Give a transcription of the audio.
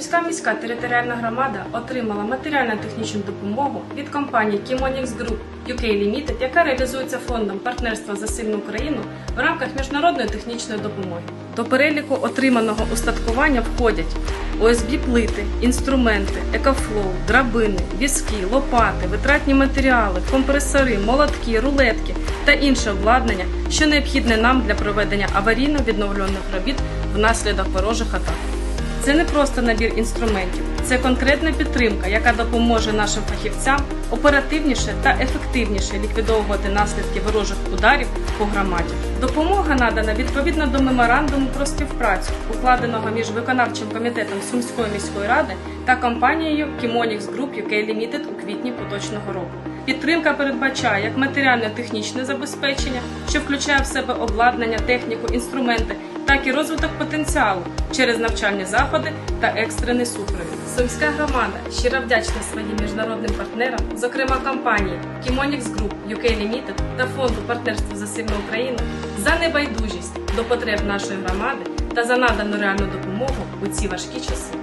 Сумська міська територіальна громада отримала матеріально-технічну допомогу від компанії Kimonix Group UK Limited, яка реалізується фондом партнерства за сильну Україну в рамках міжнародної технічної допомоги. До переліку отриманого устаткування входять ОСБ плити, інструменти, екофлоу, драбини, візки, лопати, витратні матеріали, компресори, молотки, рулетки та інше обладнання, що необхідне нам для проведення аварійно-відновлюваних робіт внаслідок ворожих атак. Це не просто набір інструментів, це конкретна підтримка, яка допоможе нашим фахівцям оперативніше та ефективніше ліквідовувати наслідки ворожих ударів по громаді. Допомога надана відповідно до меморандуму про співпрацю, укладеного між виконавчим комітетом Сумської міської ради та компанією Kimonix Group UK Limited у квітні поточного року. Підтримка передбачає як матеріально-технічне забезпечення, що включає в себе обладнання, техніку, інструменти, так і розвиток потенціалу через навчальні заходи та екстрений супровід. Сумська громада щиро вдячна своїм міжнародним партнерам, зокрема компанії Kimonix Group UK Limited та фонду партнерства за сильну Україну за небайдужість до потреб нашої громади та за надану реальну допомогу у ці важкі часи.